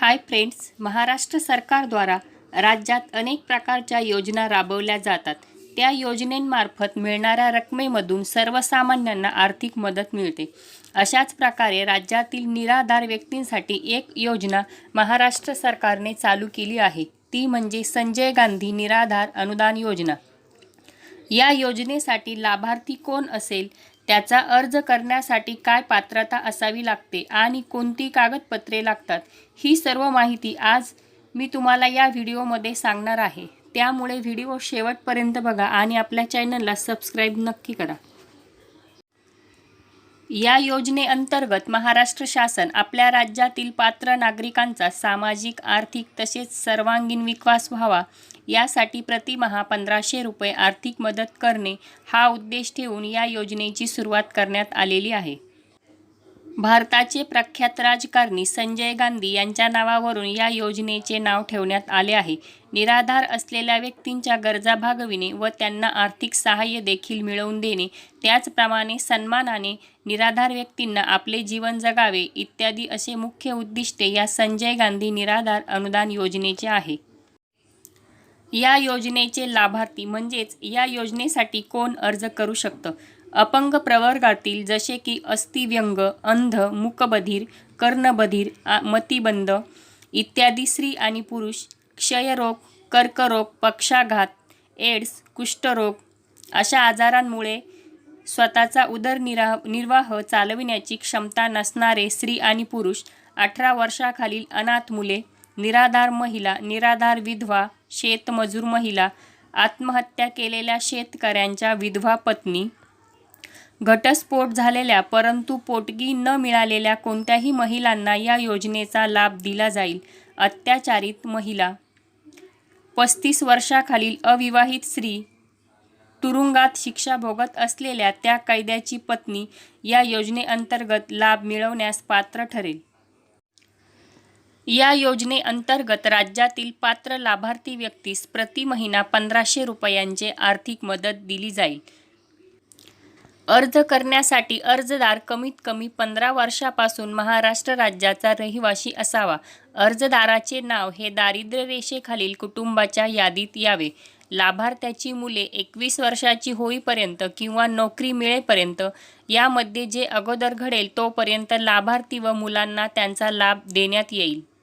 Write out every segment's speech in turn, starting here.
Hi friends Maharashtra सरकारद्वारा राज्यात अनेक प्रकारच्या योजना राबवल्या जातात. त्या योजनेमार्फत मिळणाऱ्या रकमेमधून सर्वसामान्यांना आर्थिक मदत मिळते. अशाच प्रकारे राज्यातील निराधार व्यक्तींसाठी एक योजना महाराष्ट्र सरकारने चालू केली आहे. ती म्हणजे संजय गांधी निराधार अनुदान योजना. या योजनेसाठी लाभार्थी कोण असेल? त्याचा अर्ज करण्यासाठी काय पात्रता असावी लागते आणि कोणती कागदपत्रे लागतात ही सर्व माहिती आज मी तुम्हाला या व्हिडिओमध्ये सांगणार आहे. त्यामुळे व्हिडिओ शेवटपर्यंत बघा आणि आपल्या चॅनलला सबस्क्राईब नक्की करा. या योजनेअंतर्गत महाराष्ट्र शासन आपल्या राज्यातील पात्र नागरिकांचा सामाजिक आर्थिक तसेच सर्वांगीण विकास व्हावा यासाठी प्रतिमहा पंधराशे रुपये आर्थिक मदत करणे हा उद्देश ठेवून या योजनेची सुरुवात करण्यात आलेली आहे. भारताचे प्रख्यात राजकारणी संजय गांधी यांच्या नावावरून या योजनेचे नाव ठेवण्यात आले आहे. निराधार असलेल्या व्यक्तींच्या गरजा भागविणे व त्यांना आर्थिक सहाय्य देखील मिळवून देणे त्याचप्रमाणे सन्मानाने निराधार व्यक्तींना आपले जीवन जगावे इत्यादी असे मुख्य उद्दिष्टे या संजय गांधी निराधार अनुदान योजनेचे आहे. या योजनेचे लाभार्थी म्हणजेच या योजनेसाठी कोण अर्ज करू शकतं? अपंग प्रवर्गातील जसे की अस्थिव्यंग अंध मूकबधीर कर्णबधीर आ- इत्यादी स्त्री आणि पुरुष क्षयरोग कर्करोग पक्षाघात एड्स कुष्ठरोग अशा आजारांमुळे स्वतःचा उदरनिरा निर्वाह चालविण्याची क्षमता नसणारे स्त्री आणि पुरुष अठरा वर्षाखालील अनाथ मुले निराधार महिला निराधार विधवा शेतमजूर महिला आत्महत्या केलेल्या शेतकऱ्यांच्या विधवा पत्नी. घटस्फोट झालेल्या परंतु पोटगी न मिळालेल्या कोणत्याही महिलांना या योजनेचा लाभ दिला जाईल अत्याचारित महिला. पस्तीस वर्षाखालील अविवाहित स्त्री तुरुंगात शिक्षा भोगत असलेल्या त्या कैद्याची पत्नी या योजनेअंतर्गत लाभ मिळवण्यास पात्र ठरेल. या योजनेअंतर्गत राज्यातील पात्र लाभार्थी व्यक्तीस प्रति महिना पंधराशे रुपयांचे आर्थिक मदत दिली जाईल. अर्ज करण्यासाठी अर्जदार कमीत कमी पंधरा वर्षापासून महाराष्ट्र राज्याचा रहिवासी असावा. अर्जदाराचे नाव हे दारिद्र्य रेषेखालील कुटुंबाच्या यादीत यावे. लाभार्थ्याची मुले एकवीस वर्षाची होईपर्यंत किंवा नोकरी मिळेपर्यंत यामध्ये जे अगोदर घडेल तोपर्यंत लाभार्थी व मुलांना त्यांचा लाभ देण्यात येईल.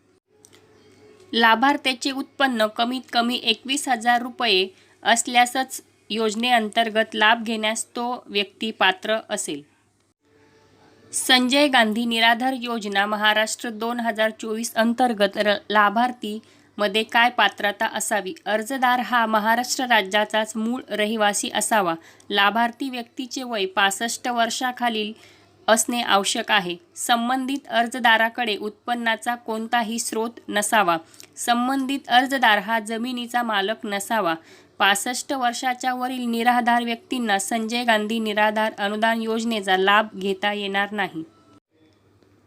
लाभार्थ्याचे उत्पन्न कमीत कमी एकवीस हजार रुपये असल्यासच योजनेअंतर्गत लाभ घेण्यास तो व्यक्ती पात्र असेल. संजय गांधी निराधार योजना महाराष्ट्र दोन हजार चोवीस अंतर्गत र लाभार्थीमध्ये काय पात्रता असावी? अर्जदार हा महाराष्ट्र राज्याचाच मूळ रहिवासी असावा. लाभार्थी व्यक्तीचे वय पासष्ट वर्षाखालील असणे आवश्यक आहे. संबंधित अर्जदाराकडे उत्पन्नाचा कोणताही स्रोत नसावा. संबंधित अर्जदार हा जमिनीचा मालक नसावा. पासष्ट वर्षाच्या वरील निराधार व्यक्तींना संजय गांधी निराधार अनुदान योजनेचा लाभ घेता येणार नाही.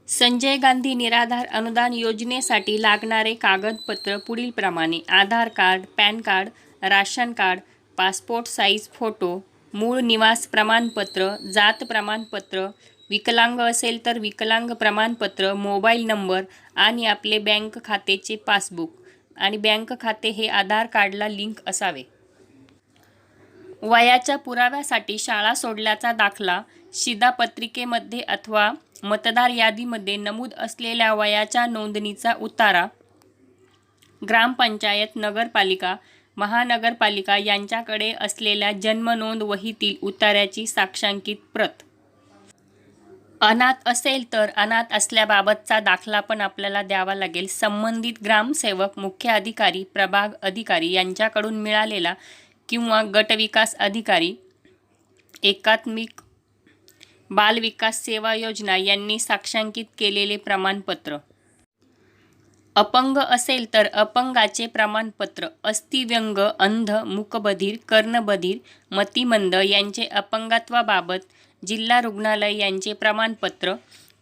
संजय गांधी निराधार अनुदान योजनेसाठी लागणारे कागदपत्र पुढीलप्रमाणे Aadhaar card PAN card ration card passport size photo मूळ निवास प्रमाणपत्र जात प्रमाणपत्र विकलांग असेल तर विकलांग प्रमाणपत्र मोबाईल नंबर आणि आपले बँक खात्याचे पासबुक. आणि बँक खाते हे आधार कार्डला लिंक असावे. वयाच्या पुराव्यासाठी शाळा सोडल्याचा दाखला शिधापत्रिकेमध्ये अथवा मतदार यादीमध्ये नमूद असलेल्या वयाच्या नोंदणीचा उतारा ग्रामपंचायत नगरपालिका महानगरपालिका यांच्याकडे असलेल्या जन्मनोंद वहीतील उतार्याची साक्षांकित प्रत. अनाथ असेल तर अनाथ असल्याबाबतचा दाखला पण आपल्याला द्यावा लागेल. संबंधित ग्रामसेवक मुख्य अधिकारी प्रभाग अधिकारी यांच्याकडून मिळालेला किंवा गटविकास अधिकारी एकात्मिक बाल विकास सेवा योजना यांनी साक्षांकित केलेले प्रमाणपत्र. अपंग असेल तर अपंगाचे प्रमाणपत्र अस्थिव्यंग अंध मुकबधीर कर्णबधीर मतिमंद यांचे अपंगत्वाबाबत जिल्हा रुग्णालय यांचे प्रमाणपत्र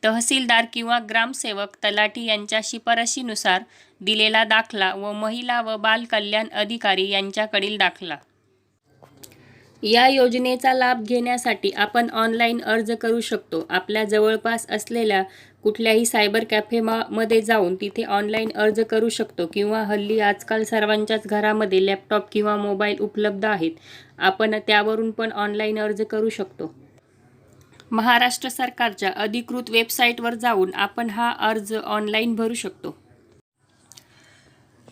तहसीलदार किंवा ग्रामसेवक तलाठी यांच्या शिफारशीनुसार दिलेला दाखला व महिला व बाल कल्याण अधिकारी यांच्याकडील दाखला. या योजनेचा लाभ घेण्यासाठी आपण ऑनलाईन अर्ज करू शकतो. आपल्या जवळपास असलेल्या कुठल्याही सायबर कॅफे मध्ये जाऊन तिथे ऑनलाईन अर्ज करू शकतो किंवा हल्ली आजकाल सर्वांच्याच घरामध्ये लॅपटॉप किंवा मोबाईल उपलब्ध आहेत. आपण त्यावरून पण ऑनलाईन अर्ज करू शकतो. महाराष्ट्र सरकारच्या अधिकृत वेबसाईटवर जाऊन आपण हा अर्ज ऑनलाईन भरू शकतो.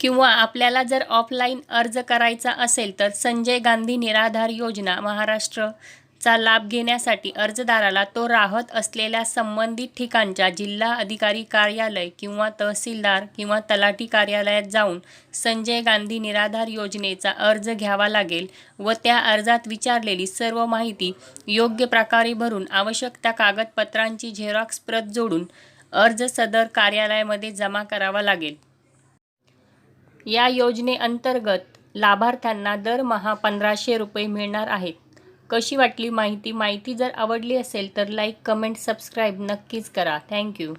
किंवा आपल्याला जर ऑफलाईन अर्ज करायचा असेल तर संजय गांधी निराधार योजना महाराष्ट्र चा लाभ घेण्यासाठी अर्जदाराला तो राहत असलेल्या संबंधित ठिकाणच्या जिल्हा अधिकारी कार्यालय किंवा तहसीलदार किंवा तलाठी कार्यालयात जाऊन संजय गांधी निराधार योजनेचा अर्ज घ्यावा लागेल व त्या अर्जात विचारलेली सर्व माहिती योग्य प्रकारे भरून आवश्यक त्या कागदपत्रांची झेरॉक्स प्रत जोडून अर्ज सदर कार्यालयामध्ये जमा करावा लागेल. या योजनेअंतर्गत लाभार्थ्यांना दरमहा पंधराशे रुपये मिळणार आहेत. कशी वाटली माहिती माहिती जर आवडली असेल तर लाईक कमेंट सबस्क्राईब नक्कीच करा. थँक्यू